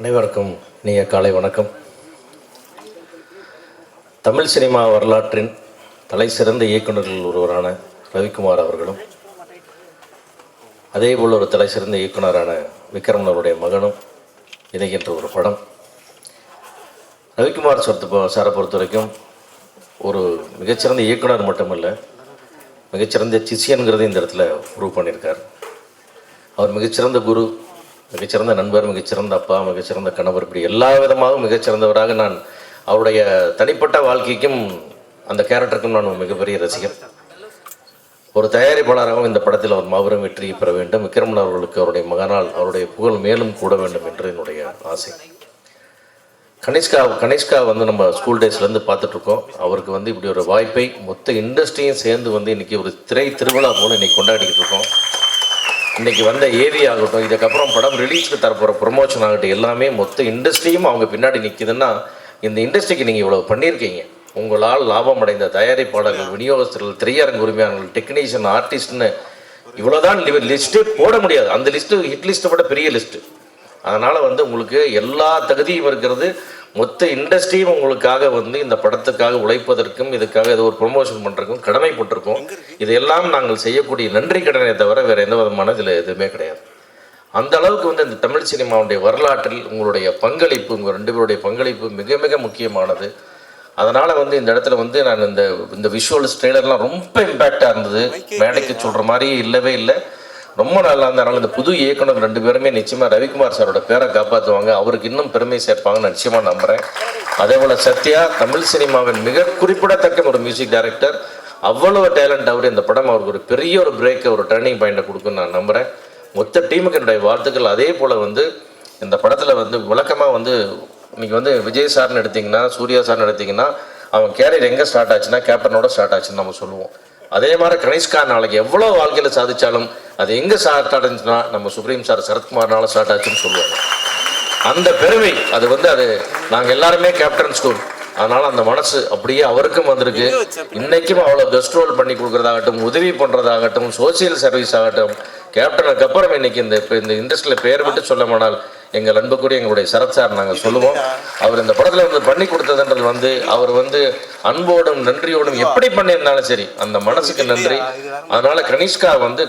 அனைவருக்கும் இனிய காலை வணக்கம். தமிழ் சினிமா வரலாற்றின் தலை சிறந்த இயக்குநர்கள் ஒருவரான ரவிக்குமார் அவர்களும் அதேபோல் ஒரு தலை சிறந்த இயக்குனரான விக்ரம் அவருடைய மகனும் இணைகின்ற ஒரு படம். ரவிக்குமார் சொத்து சாரை பொறுத்த வரைக்கும் ஒரு மிகச்சிறந்த இயக்குனர் மட்டுமல்ல மிகச்சிறந்த சிஷியன்கிறதை இந்த இடத்துல ப்ரூவ் பண்ணியிருக்கார். அவர் மிகச்சிறந்த குரு மிகச்சிறந்த நண்பர் மிகச்சிறந்த அப்பா மிகச்சிறந்த கணவர் இப்படி எல்லா விதமாகவும் மிகச்சிறந்தவராக நான் அவருடைய தனிப்பட்ட வாழ்க்கைக்கும் அந்த கேரக்டருக்கும் நான் மிகப்பெரிய ரசிகர் ஒரு தயாரிப்பாளராகவும் இந்த படத்தில் அவர் மாபெரும் வெற்றி பெற வேண்டும். விக்ரமன் அவர்களுக்கு அவருடைய மகனால் அவருடைய புகழ் மேலும் கூட வேண்டும் என்று என்னுடைய ஆசை. கனிஷ்கா கனிஷ்கா வந்து நம்ம ஸ்கூல் டேஸ்லேருந்து பார்த்துட்ருக்கோம். அவருக்கு வந்து இப்படி ஒரு வாய்ப்பை மொத்த இண்டஸ்ட்ரியும் சேர்ந்து வந்து இன்றைக்கி ஒரு திரை திருவிழா போல இன்றைக்கி கொண்டாடிக்கிட்டு இருக்கோம். இன்றைக்கி வந்த ஏவி ஆகட்டும் இதுக்கப்புறம் படம் ரிலீஸ்க்கு தரப்போகிற ப்ரொமோஷன் ஆகட்டும் எல்லாமே மொத்த இண்டஸ்ட்ரியும் அவங்க பின்னாடி நிற்கிதுன்னா இந்த இண்டஸ்ட்ரிக்கு நீங்கள் இவ்வளோ பண்ணியிருக்கீங்க. உங்களால் லாபம் அடைந்த தயாரிப்பாளர்கள் விநியோகஸ்தர்கள் திரையரங்கு உரிமையாளர்கள் டெக்னீஷியன் ஆர்டிஸ்ட்னு இவ்வளோதான் லிஸ்ட்டே போட முடியாது. அந்த லிஸ்ட்டு ஹிட் லிஸ்ட்டை விட பெரிய லிஸ்ட்டு அதனால் வந்து உங்களுக்கு எல்லா தகுதியும் இருக்கிறது. மொத்த இண்டஸ்ட்ரியும் உங்களுக்காக வந்து இந்த படத்துக்காக உழைப்பதற்கும் இதுக்காக ஏதோ ஒரு ப்ரொமோஷன் பண்ணுறதுக்கும் கடமைப்பட்டிருக்கோம். இதையெல்லாம் நாங்கள் செய்யக்கூடிய நன்றி கடனை தவிர வேறு எந்த விதமான இதில் எதுவுமே கிடையாது. அந்த அளவுக்கு வந்து இந்த தமிழ் சினிமாவுடைய வரலாற்றில் உங்களுடைய பங்களிப்பு உங்கள் ரெண்டு பேருடைய பங்களிப்பு மிக மிக முக்கியமானது. அதனால் வந்து இந்த இடத்துல வந்து நான் இந்த இந்த விஷுவல்ஸ் ட்ரெய்லர்லாம் ரொம்ப இம்பேக்டாக இருந்தது. மேடைக்கு சொல்கிற மாதிரி இல்லவே இல்லை. ரொம்ப நல்லா இருந்தனால இந்த புது இயக்குனர் ரெண்டு பேருமே நிச்சயமாக ரவிக்குமார் சாரோட பேரை காப்பாற்றுவாங்க அவருக்கு இன்னும் பெருமை சேர்ப்பாங்கன்னு நிச்சயமாக நம்புகிறேன் அதே போல் சத்யா தமிழ் சினிமாவின் மிக குறிப்பிடத்தக்க ஒரு மியூசிக் டைரக்டர் அவ்வளவு டேலண்ட் அவர். இந்த படம் அவருக்கு ஒரு பெரிய ஒரு பிரேக்கை ஒரு டர்னிங் பாயிண்டை கொடுக்குன்னு நான் நம்புகிறேன் மொத்த டீமுக்கு என்னுடைய வாழ்த்துக்கள். அதே போல் வந்து இந்த படத்தில் வந்து விளக்கமாக வந்து இன்னைக்கு வந்து விஜய் சார்னு எடுத்திங்கன்னா சூர்யா சார்னு எடுத்திங்கன்னா அவன் கேரியர் எங்கே ஸ்டார்ட் ஆச்சுன்னா கேப்டனோட ஸ்டார்ட் ஆச்சுன்னு நம்ம சொல்லுவோம். அதே மாதிரி கணேஷ்கா நாளைக்கு எவ்வளோ வாழ்க்கையில் சாதிச்சாலும் அது எங்கே ஸ்டார்ட் ஆச்சுன்னா நம்ம சுப்ரீம் சார் சரத்குமார்னால ஸ்டார்ட் ஆச்சுன்னு சொல்லுவாங்க அந்த பெருமை அது வந்து அது நாங்கள் எல்லாருமே கேப்டன் ஸ்கூல் அதனால அந்த மனசு அப்படியே அவருக்கும் வந்திருக்கு. இன்னைக்கும் அவ்வளோ கெஸ்ட் ரோல் பண்ணி கொடுக்குறதாகட்டும் உதவி பண்ணுறதாகட்டும் சோசியல் சர்வீஸ் ஆகட்டும் கேப்டனுக்கு அப்புறம் இன்னைக்கு இந்த இந்த இண்டஸ்ட்ரியில் பேர் விட்டு சொல்ல எங்கள் அன்புக்குரிய எங்களுடைய சரத் சார் நாங்கள் சொல்லுவோம். அவர் இந்த படத்தில் வந்து பண்ணி கொடுத்ததுன்றது வந்து அவர் வந்து அன்போடும் நன்றியோடும் எப்படி பண்ணியிருந்தாலும் சரி அந்த மனசுக்கு நன்றி. அதனால கனிஷ்கா வந்து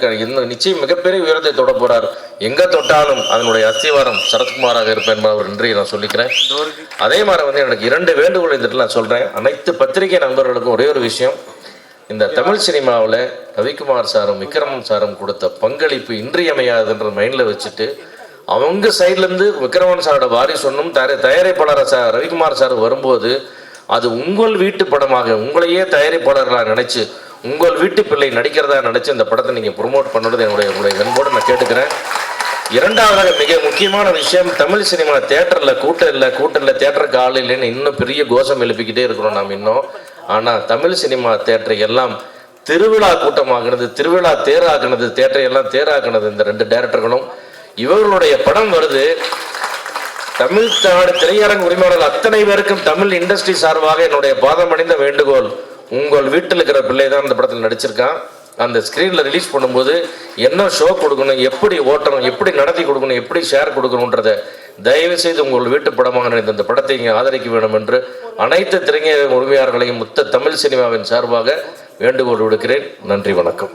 நிச்சயம் மிகப்பெரிய உயரத்தை தொட போறார். எங்க தொட்டாலும் அதனுடைய அஸ்திவாரம் சரத்குமாராக இருப்பேன் ஒரு நன்றியை நான் சொல்லிக்கிறேன். அதே மாதிரி வந்து எனக்கு இரண்டு வேண்டுகோள் இந்த நான் சொல்றேன். அனைத்து பத்திரிகை நண்பர்களுக்கும் ஒரே ஒரு விஷயம். இந்த தமிழ் சினிமாவில் ரவிக்குமார் சாரும் விக்ரமன் சாரும் கொடுத்த பங்களிப்பு இன்றியமையாதுன்ற மைண்டில் வச்சுட்டு அவங்க சைட்லேருந்து விக்ரமன் சாரோட வாரிசு ஒன்றும் தயாரி தயாரிப்பாளர் சார் ரவிக்குமார் சார் வரும்போது அது உங்கள் வீட்டு படமாக உங்களையே தயாரிப்பாளர்களாக நினச்சி உங்கள் வீட்டு பிள்ளை நடிக்கிறதா நினச்சி இந்த படத்தை நீங்கள் ப்ரொமோட் பண்ணுறது என்னுடைய உங்களுடைய நான் கேட்டுக்கிறேன். இரண்டாவதாக மிக முக்கியமான விஷயம் தமிழ் சினிமா தேட்டரில் கூட்டம் இல்லை கூட்டம் இல்லை தேட்டருக்கு ஆள் இல்லைன்னு இன்னும் பெரிய கோஷம் எழுப்பிக்கிட்டே இருக்கிறோம் நாம் இன்னும். ஆனால் தமிழ் சினிமா தேட்டரை எல்லாம் திருவிழா கூட்டமாகினது திருவிழா தேராக்குனது தேட்டரை எல்லாம் தேராக்குனது இந்த ரெண்டு டேரக்டர்களும் இவர்களுடைய படம் வருது. தமிழ்நாடு திரையரங்கு உரிமையாளர்கள் அத்தனை பேருக்கும் தமிழ் இண்டஸ்ட்ரி சார்பாக என்னுடைய பாதம் அடைந்த வேண்டுகோள். உங்கள் வீட்டில் இருக்கிற பிள்ளை தான் இந்த படத்தில் நடிச்சிருக்கான். அந்த ஸ்க்ரீனில் ரிலீஸ் பண்ணும்போது என்ன ஷோ கொடுக்கணும் எப்படி ஓட்டணும் எப்படி நடத்தி கொடுக்கணும் எப்படி ஷேர் கொடுக்கணுன்றதை தயவு செய்து உங்கள் வீட்டு படமாக நினைத்த இந்த படத்தை இங்கே ஆதரிக்க வேண்டும் என்று அனைத்து திரைஞர் உரிமையாளர்களையும் மொத்த தமிழ் சினிமாவின் சார்பாக வேண்டுகோள் விடுக்கிறேன். நன்றி வணக்கம்.